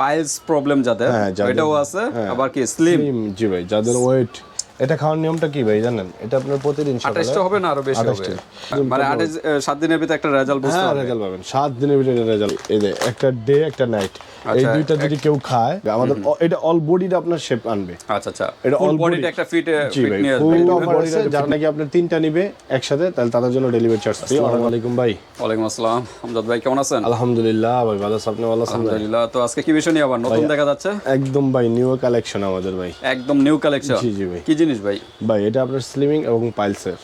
Piles problem যাদের হ্যাঁ, এটাও আছে হ্যাঁ। আবার কি স্লিম জি ভাই যাদের ওয়েট এটা খাওয়ার নিয়মটা কি ভাই জানেন? এটা আপনার প্রতিদিন সকালে হবে না আরও বেশি হবে। মানে আঠাশ সাত দিনের ভিতরে একটা রেজাল্ট বুঝতে হ্যাঁ হবে রেজাল্ট পাবেন। সাত দিনের ভিতরে রেজাল্ট এই যে একটা ডে একটা নাইট এই আচ্ছা, দুইটা যদি কেউ খায় আমাদের এটা অল বডিটা আপনার শেপ আনবে। আচ্ছা আচ্ছা। এটা all বডিতে একটা ফিট জি ফিট নিয়ে ফুল আসবে অফার আছে যারা নাকি আপনার তিনটা নিবে একসাথে তাহলে তাদের জন্য ডেলিভারি চার্জ ফ্রি আসসালামু আলাইকুম ভাই। ওয়ালাইকুম আসসালাম। আমজাদ ভাই কেমন আছেন? আলহামদুলিল্লাহ ভাই ভালো আছেন আপনি ভালো আছেন আলহামদুলিল্লাহ। তো আজকে কি বিষয় নিয়ে আবার? নতুন দেখা যাচ্ছে? একদম ভাই নিউ কালেকশন আমাদের ভাই। একদম নিউ কালেকশন জি জি ভাই। কি জিনিস ভাই? ভাই এটা আপনার স্লিমিং এবং পাইলসের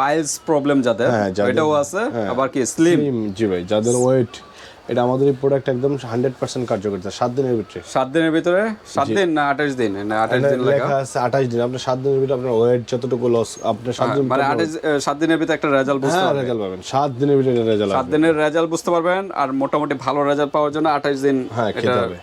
পাইলস প্রবলেম যাদের হ্যাঁ, এটাও আছে আবার কি স্লিম জি ভাই যাদের ওয়েট এটা আমাদের এই প্রোডাক্ট একদম হান্ড্রেড পার্সেন্ট কার্যকরিতা সাত দিনের ভিতরে। সাত দিনের ভিতরে? সাত দিন না আঠাশ দিন? না আঠাশ দিন লেখা? আছে আঠাশ দিন আপনার সাত দিনের ভিতরে আপনার ওয়েট যতটুকু লস আপনার সাত দিন মানে আঠাশ সাত দিনের ভিতরে একটা রেজাল্ট বুঝতে হ্যাঁ পারবেন। রেজাল্ট পাবেন। সাত দিনের ভিতরে রেজাল্ট সাত দিনের রেজাল্ট বুঝতে পারবেন আর মোটামুটি ভালো রেজাল্ট পাওয়ার জন্য আঠাশ দিন হ্যাঁ, খেতে হবে।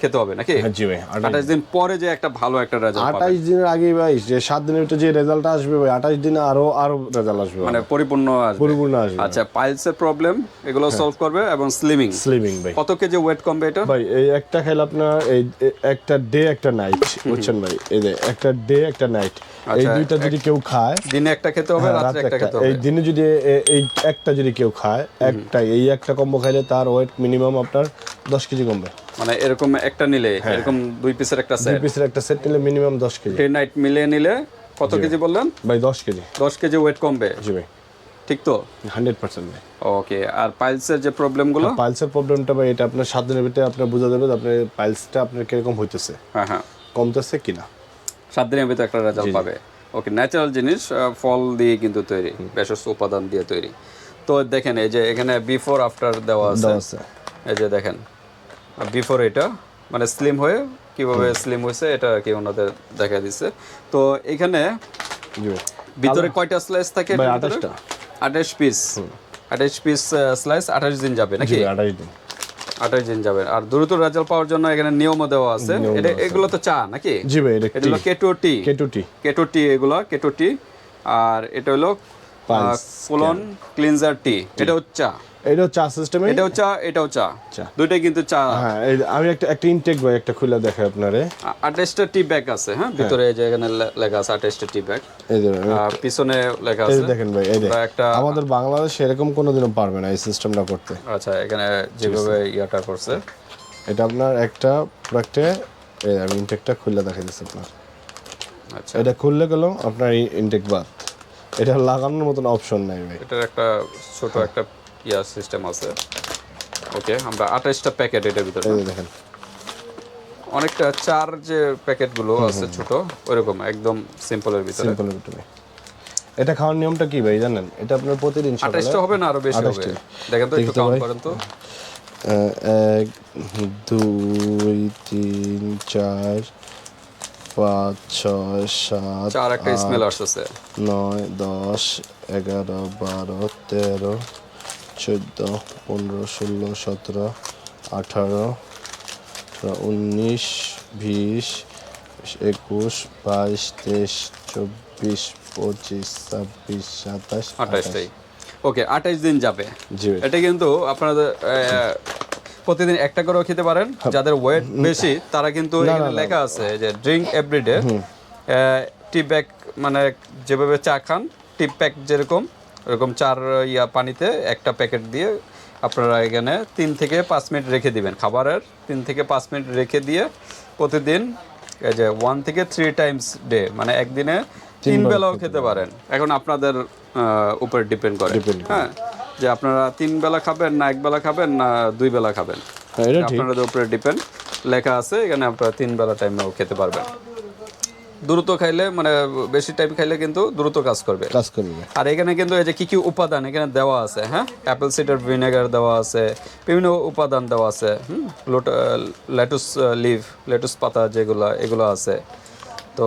খেতে হবে নাকি? হ্যাঁ জি ভাই আঠাশ আঠাশ দিন পরে যে একটা ভালো একটা রেজাল্ট পাবেন। আঠাশ দিনের আগে ভাই যে 7 দিনের ভিতরে যে রেজাল্ট আসবে ভাই আঠাশ দিনে আরও আরও রেজাল্ট আসবে মানে পরিপূর্ণ আসবে। পরিপূর্ণ আসবে। আচ্ছা পাইলসের প্রবলেম এগুলো সলভ করবে এবং স্লিমিং স্লিমিং ভাই। কত কেজি ওয়েট কমবে এটা? ভাই এই একটা খেলে আপনার এই এই একটা ডে একটা নাইট বুঝছেন ভাই? এই যে একটা ডে একটা নাইট এই আচ্ছা, দুইটা যদি কেউ খায় দিনে একটা খেতে হবে রাত্রে রাত্রে একটা খেতে এই দিনে যদি এই একটা যদি কেউ খায় একটা এই একটা কম্বো খাইলে তার ওয়েট মিনিমাম আপনার দশ কেজি কমবে। মানে এরকম একটা নিলে হ্যাঁ। এরকম দুই পিসের একটা সেট দুই পিসের একটা সেট নিলে মিনিমাম দশ কেজি। ডে নাইট মিলিয়ে নিলে কত কেজি বললেন? ভাই দশ কেজি। দশ কেজি ওয়েট কমবে। জি ভাই। ঠিক তো? হান্ড্রেড পার্সেন্ট ভাই। ওকে আর পাইলসের যে প্রবলেমগুলো পাইলসের প্রবলেমটা ভাই এটা আপনার সাত দিনের ভিতরে আপনার বোঝা যাবে যে আপনার পাইলসটা আপনার কীরকম হইতেছে। হ্যাঁ হ্যাঁ। কমতেছে কিনা? সাত দিনের ভিতরে একটা রেজাল্ট পাবে। ওকে ন্যাচারাল জিনিস ফল দিয়ে কিন্তু তৈরি ভেষজ উপাদান দিয়ে তৈরি। তো দেখেন এই যে এখানে বিফোর আফটার দেওয়া আছে। এই যে দেখেন বিফোর এটা মানে স্লিম হয়ে কীভাবে স্লিম হয়েছে এটা কি ওনাদের দেখা দিচ্ছে। তো এখানে ভিতরে কয়টা স্লাইস থাকে 28টা। আঠাশ পিস আঠাশ পিস স্লাইস আঠাশ দিন যাবে নাকি? আঠাশ দিন। আঠাশ দিন যাবে। আর দ্রুত রেজাল্ট পাওয়ার জন্য এখানে নিয়মও দেওয়া আছে। এটা এগুলো তো চা নাকি? জি ভাই এটা হলো কেটো টি কেটু টি কেটো টি এগুলো কেটো টি আর এটা হলো কোলন ক্লিনজার টি। এটাও চা। এটাও চা সিস্টেমে এটাও চা এটাও চা। চা। দুইটাই কিন্তু চা। হ্যাঁ আমি একটা একটা ইনটেক ভাই একটা খুলে দেখাই আপনারে। আঠাশটা টি ব্যাগ আছে হ্যাঁ? ভিতরে এই যে এখানে লেখা আছে আঠাশটা টি ব্যাগ এই যে পিছনে লেখা আছে। দেখেন ভাই এই একটা আমাদের বাংলাদেশ এরকম কোনোদিনও পারবে না এই সিস্টেমটা করতে। আচ্ছা এখানে যেভাবে ইয়াটা করছে। এটা আপনার একটা প্রোডাক্টে এই আমি ইনটেকটা খুলে দেখাই দিচ্ছি আপনার। আচ্ছা। এটা খুললে গেল আপনার ইনটেক বাদ। এটা লাগানোর মতন অপশন নাই ভাই। এটার একটা ছোট একটা ইয়া সিস্টেম আছে। ওকে আমরা আঠাশটা প্যাকেট এটার ভিতরে দেখেন। অনেকটা চার যে প্যাকেটগুলো আছে ছোট ওইরকম একদম সিম্পলের ভিতরে। সিম্পল ভিতরে। এটা খাওয়ার নিয়মটা কি ভাই জানেন? এটা আপনার প্রতিদিন সকালে আঠাশটা হবে না আরও বেশি হবে? দেখেন তো একটু কাউন্ট করেন তো। এক দুই তিন চার পাঁচ ছয় সাত চার একটা স্মেল আসতেছে। নয় দশ এগারো বারো তেরো চোদ্দ পনেরো ষোলো সতেরো আঠারো উনিশ বিশ একুশ বাইশ তেইশ চব্বিশ পঁচিশ ছাব্বিশ সাতাশ আঠাশটাই ওকে আঠাশ দিন যাবে। জি এটা কিন্তু আপনাদের প্রতিদিন একটা করেও খেতে পারেন। হ্যাঁ। যাদের ওয়েট বেশি তারা কিন্তু এখানে লেখা আছে যে ড্রিঙ্ক এভরিডে টি ব্যাগ মানে যেভাবে চা খান টি প্যাক যেরকম এরকম চার ইয়া পানিতে একটা প্যাকেট দিয়ে আপনারা এখানে তিন থেকে পাঁচ মিনিট রেখে দিবেন। খাবারের তিন থেকে পাঁচ মিনিট রেখে দিয়ে প্রতিদিন এই যে ওয়ান থেকে থ্রি টাইমস ডে মানে একদিনে তিন বেলাও খেতে পারেন। এখন আপনাদের উপর ডিপেন্ড করে। হ্যাঁ। যে আপনারা তিন বেলা খাবেন না এক বেলা খাবেন না দুই বেলা খাবেন? হ্যাঁ, আপনাদের উপরে ডিপেন্ড লেখা আছে এখানে আপনারা তিন বেলা টাইমেও খেতে পারবেন। দ্রুত খাইলে মানে বেশি টাইম খাইলে কিন্তু দ্রুত কাজ করবে। কাজ করবে। আর এখানে কিন্তু এই যে কি কি উপাদান এখানে দেওয়া আছে হ্যাঁ? অ্যাপেল সিডার ভিনেগার দেওয়া আছে বিভিন্ন উপাদান দেওয়া আছে হুম? লেটুস লিভ লেটুস পাতা যেগুলো এগুলো আছে। তো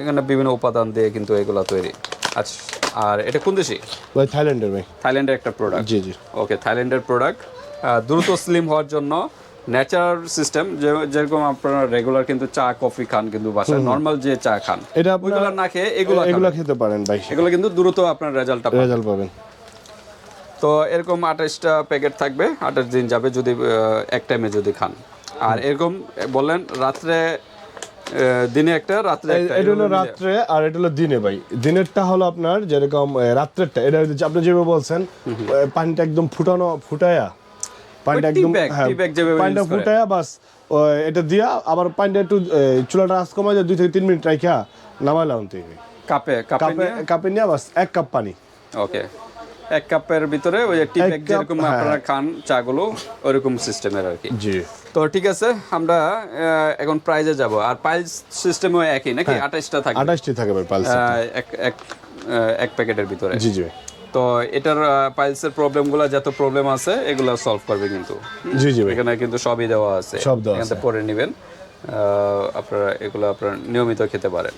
এখানে বিভিন্ন উপাদান দিয়ে কিন্তু এগুলো তৈরি। আচ্ছা আর এটা কোন দেশি? ভাই থাইল্যান্ডের ভাই। থাইল্যান্ডের একটা প্রোডাক্ট জি জি। ওকে থাইল্যান্ডের প্রোডাক্ট দ্রুত স্লিম হওয়ার জন্য ন্যাচারাল সিস্টেম যেরকম আপনারা রেগুলার কিন্তু চা কফি খান কিন্তু বাসায় নর্মাল যে চা খান এটা ওইগুলো না খেয়ে এগুলো এগুলো খেতে পারেন ভাই। এগুলো কিন্তু দ্রুত আপনার রেজাল্টটা রেজাল্ট পাবেন। তো এরকম আঠাশটা প্যাকেট থাকবে আঠাশ দিন যাবে যদি এক টাইমে যদি খান। আর এরকম বললেন রাত্রে দিনে একটা রাত্রে একটা এটা হলো রাত্রে আর এটা হলো দিনে ভাই। দিনেরটা হলো আপনার যেরকম রাত্রেরটা। এটা হচ্ছে আপনি যেভাবে বলছেন পানিটা একদম ফুটানো ফুটায়া। পানিটা একদম হ্যাঁ পানিটা ফুটায়া বাস এটা দিয়া আবার পানিটা একটু চুলাটা আজ কমায় দুই থেকে তিন মিনিট রাখিয়া নামাইলাম তুই। কাপে কাপে কাপে কাপে নিয়ে বাস এক কাপ পানি। ওকে এক কাপের ভিতরে ওই যে টি এক ব্যাগ যেরকম হ্যাঁ। আপনারা খান চাগুলো ওইরকম সিস্টেমের আর কি। জি। তো ঠিক আছে আমরা এখন প্রাইজে যাব। আর প্রাইস সিস্টেমও একই নাকি হ্যাঁ। আঠাশটা থাকে আঠাশটি থাকে ভাই পালস এক এক এক প্যাকেটের ভিতরে। জি জি। তো এটার পাইলসের প্রবলেমগুলো যত প্রবলেম আছে এগুলো সলভ করবে কিন্তু। জি জি এখানে কিন্তু সবই দেওয়া আছে। সব দেওয়া এখান থেকে পরে নেবেন। আপনারা এগুলো আপনারা নিয়মিত খেতে পারেন।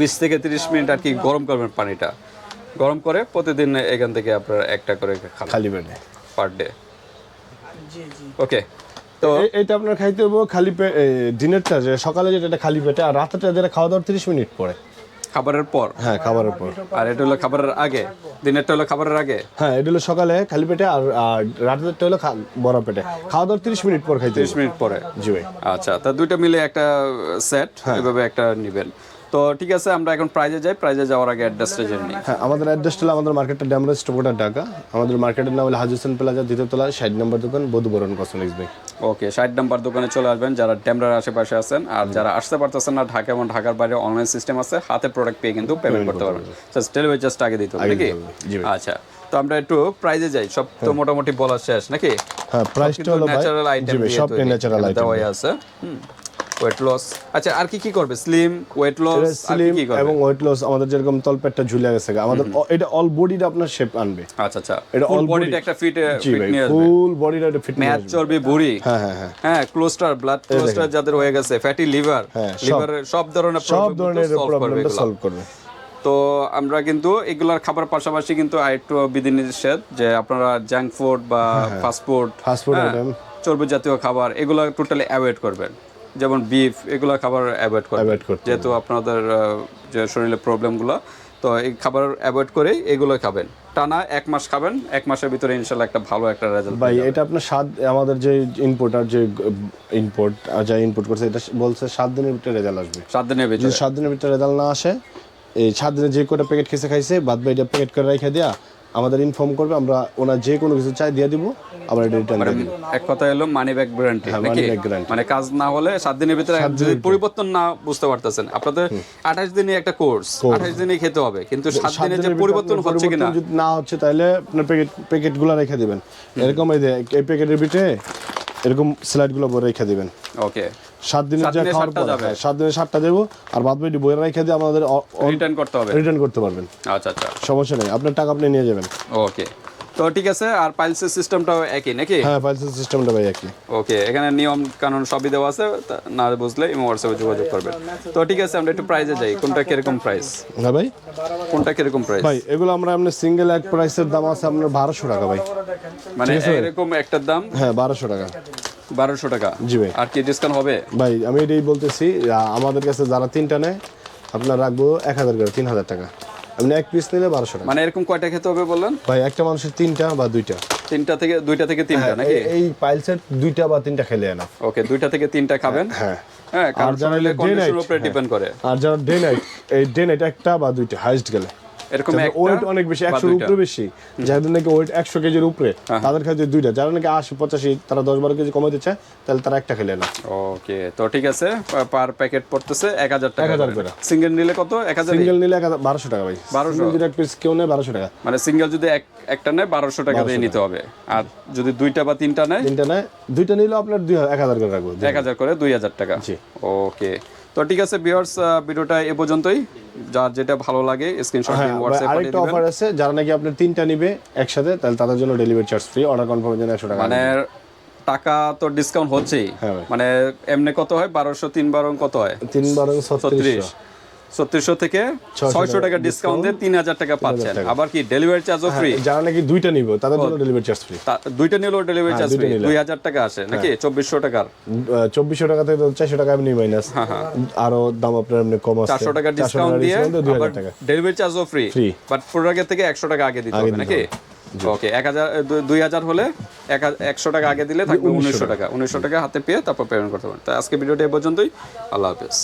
বিশ থেকে তিরিশ মিনিট আর কি গরম করবেন পানিটা। গরম করে প্রতিদিন এখান থেকে আপনারা একটা করে খান খালি পেটে। পার ডে ওকে তো এটা আপনার খাইতে হবে খালি পে এ, দিনেরটা যে সকালে যেটা এটা খালি পেটে আর রাতেরটা যেটা খাওয়া দাওয়ার তিরিশ মিনিট পরে। খাবারের পর? হ্যাঁ খাবারের পর। আর এটা হলো খাবারের আগে? দিনেরটা হলো খাবারের আগে? হ্যাঁ এটা হলো সকালে খালি পেটে আর আর রাতেরটা হলো বড় পেটে। খাওয়া দাওয়ার তিরিশ মিনিট পর খাইতে তিরিশ। মিনিট পরে? জি ভাই। আচ্ছা তা দুইটা মিলে একটা সেট হ্যাঁ। এভাবে একটা নেবেন। তো ঠিক আছে আমরা এখন প্রাইজে যাই। প্রাইজে যাওয়ার আগে অ্যাড্রেসটা জেনে নিই। হ্যাঁ আমাদের অ্যাড্রেসটা হলো আমাদের মার্কেটটা ড্যামরাজ স্টোকোটা ঢাকা। আমাদের মার্কেটের নাম হলো হাজি হোসেন প্লাজা দ্বিতীয় তলা ষাট নম্বর দোকান বধুবরণ কসমেটিক্স ভাই ওকে ষাট নাম্বার দোকানে চলে আসবেন যারা ড্যামরার আশেপাশে আছেন। আর যারা আসতে পারতেছেন না ঢাকা এবং ঢাকার বাইরে অনলাইন সিস্টেম আছে হাতে প্রোডাক্ট পেয়ে কিন্তু পেমেন্ট করতে পারবেন। জাস্ট ডেলিভারি জাস্ট আগে দিতে হবে নাকি? আচ্ছা তো আমরা একটু প্রাইজে যাই। সব তো মোটামুটি বলা শেষ নাকি? হ্যাঁ প্রাইসটা হলো ভাই ন্যাচারাল আইটেম সব ন্যাচারাল আইটেম দেওয়াই আছে। ওয়েট লস আচ্ছা আর কি কি করবে? স্লিম ওয়েট লস স্লিম এবং ওয়েট লস আমাদের যেরকম তলপেটটা ঝুলে গেছে আমাদের এটা অল বডিটা আপনার শেপ আনবে। আচ্ছা আচ্ছা। এটা বডিটা একটা ফিট জি ফিট নিয়ে আসবে। ফুল বডিটা ফিট ম্যাচ চর্বি ভুঁড়ি হ্যাঁ হ্যাঁ হ্যাঁ। হ্যাঁ ক্লোস্টার ব্লাড ক্লোস্টার যাদের হয়ে গেছে ফ্যাটি লিভার সব। লিভার সব ধরনের সব ধরনের প্রবলেমটা সলভ করবে তো আমরা কিন্তু এগুলার খাবার পাশাপাশি কিন্তু আরেকটু বিধিনিষেধ যে আপনারা জাঙ্ক ফুড বা ফাস্ট ফুড food item। চর্বি জাতীয় খাবার এগুলো টোটালি অ্যাভয়েড করবেন। যেমন বিফ এগুলো খাবার অ্যাভয়েড Avoid করতে যেহেতু আপনাদের যে শরীরে প্রবলেমগুলো তো এই খাবার অ্যাভয়েড করেই এগুলো খাবেন। টানা এক মাস খাবেন এক মাসের ভিতরে ইনশাল্লাহ একটা ভালো একটা রেজাল্ট ভাই এটা আপনার সাত আমাদের যে ইনপুট আর যে ইনপুট যা ইনপুট করছে এটা বলছে সাত দিনের ভিতরে রেজাল্ট আসবে। সাত দিনের ভিতরে। সাত দিনের ভিতরে রেজাল্ট না আসে এই সাত দিনে যে কটা প্যাকেট খেসে খাইছে বাদ বাকিটা প্যাকেট করে রেখে দেয়া আমাদের ইনফর্ম করবে আমরা ওনার যে কোনো কিছু চাই দিয়ে দিব আবার এটা রিটার্ন দিয়ে দিব। এক কথা হলো মানি ব্যাক গ্যারান্টি নাকি? মানে কাজ না হলে সাত দিনের ভিতরে যদি পরিবর্তন না বুঝতে পারতেছেন আপনাদের আঠাশ দিনে একটা কোর্স আঠাশ দিনে খেতে হবে কিন্তু সাত সাত দিনে যে পরিবর্তন হচ্ছে কিনা? যদি না হচ্ছে তাহলে আপনার প্যাকেট প্যাকেটগুলো রেখে দিবেন। এরকম এই প্যাকেটের ভিতরে এরকম স্লাইডগুলো রেখে দিবেন। ওকে সাত দিনের যা খাওয়ার পর। হ্যাঁ, সাত দিনে সাতটা দেবো। আর বাদ বাকি বইয়ের রেখে দিয়ে আমাদের রিটার্ন করতে হবে। রিটার্ন করতে পারবেন। আচ্ছা আচ্ছা। সমস্যা নেই। আপনার টাকা আপনি নিয়ে যাবেন। ওকে। তো ঠিক আছে আর পাইলসের সিস্টেমটাও একই নাকি? হ্যাঁ পাইলসের সিস্টেমটা ভাই একই। ওকে এখানে নিয়ম কানুন সবই দেওয়া আছে না বুঝলে ইমো হোয়াটসঅ্যাপে যোগাযোগ করবেন। তো ঠিক আছে আমরা একটু প্রাইজে যাই কোনটা কীরকম প্রাইস হ্যাঁ ভাই। কোনটা কীরকম প্রাইস ভাই এগুলো আমরা আপনার সিঙ্গেল এক প্রাইসের দাম আছে আপনার বারোশো টাকা ভাই। মানে এরকম একটার দাম? হ্যাঁ বারোশো টাকা। বারোশো টাকা। জি ভাই। আর কি ডিসকাউন্ট হবে? ভাই আমি এটাই বলতেছি আমাদের কাছে যারা তিনটা নেয় আপনার রাখব এক হাজার করে তিন হাজার টাকা। আপনি এক পিস নিলে বারোশো টাকা। মানে এরকম কয়টা খেতে হবে বললেন ভাই একটা মানুষের তিনটা বা দুইটা। তিনটা থেকে দুইটা থেকে তিনটা নাকি? এই- পাইলসের দুইটা বা তিনটা খেলে না। ওকে দুইটা থেকে তিনটা খাবেন? হ্যাঁ হ্যাঁ। কারণ যারা শরীরে day কন্ডিশনের উপরে ডিপেন্ড করে। আর যারা ডে নাইট এই ডে নাইট একটা বা দুইটা হাইস্ট গেলে। এরকম ওয়েট অনেক বেশি একশোর উপরে বেশি। যাদের নাকি ওয়েট একশো কেজির উপরে। তাদের কাছে দুইটা। যারা নাকি আশি পঁচাশি তারা দশ বারো কেজি কমাতে চায় তাহলে তারা একটা খেলে না। ওকে তো ঠিক আছে পার প্যাকেট পড়তেছে এক হাজার টাকা 1000 করে। সিঙ্গেল নিলে কত? এক হাজার সিঙ্গেল নিলে এক হাজার বারোশো টাকা ভাই। 1200 সিঙ্গেল যদি এক পিস কেউ নেয় বারোশো টাকা। মানে সিঙ্গেল যদি এক একটা নেয় বারোশো টাকা দিয়ে নিতে হবে। আর যদি দুইটা বা তিনটা নেয়? তিনটা নেয়। দুইটা নিলে আপনার দুই এক হাজার করে রাখব। এক হাজার করে দুই হাজার টাকা। ওকে। তো ঠিক আছে ভিউয়ার্স ভিডিওটা এ পর্যন্তই। যার যেটা ভালো লাগে স্ক্রিনশট নিয়ে দিয়ে ভাই, হোয়াটসঅ্যাপ পাঠিয়ে দিবেন। অফার আছে যারা নাকি আপনি তিনটা নেবে একসাথে তাহলে তাদের জন্য ডেলিভারি চার্জ ফ্রি অর্ডার কনফার্মের জন্য একশো টাকা মানে টাকা তো ডিসকাউন্ট হচ্ছেই। হ্যাঁ মানে এমনি কত হয়? বারোশো তিন বারো কত হয়? তিন বারো ছত্রিশ। ছত্রিশশো থেকে ছয়শো টাকা ডিসকাউন্ট দিয়ে তিন হাজার টাকা পাচ্ছেন। আবার কি ডেলিভারি চার্জও ফ্রি যারা নাকি দুইটা নিবে তাদের জন্য ডেলিভারি চার্জ ফ্রি দুইটা নিলেও ডেলিভারি চার্জ ফ্রি দুই হাজার টাকা আসে নাকি? চব্বিশশো টাকার? চব্বিশশো টাকা থেকে চারশো টাকা এমনি মাইনাস আরও দাম আপনার এমনি কম আছে। চারশো টাকা ডিসকাউন্ট দিয়ে আবার ডেলিভারি চার্জও ফ্রি। বাট প্রোডাক্টের থেকে একশো টাকা আগে দিতে হবে নাকি? ওকে এক হাজার দুই হাজার হলে একশো টাকা আগে দিলে থাকবে উনিশশো টাকা। উনিশশো টাকা হাতে পেয়ে তারপর পেমেন্ট করতে পারেন। তো আজকে ভিডিওটা এ পর্যন্তই। আল্লাহ হাফেজ।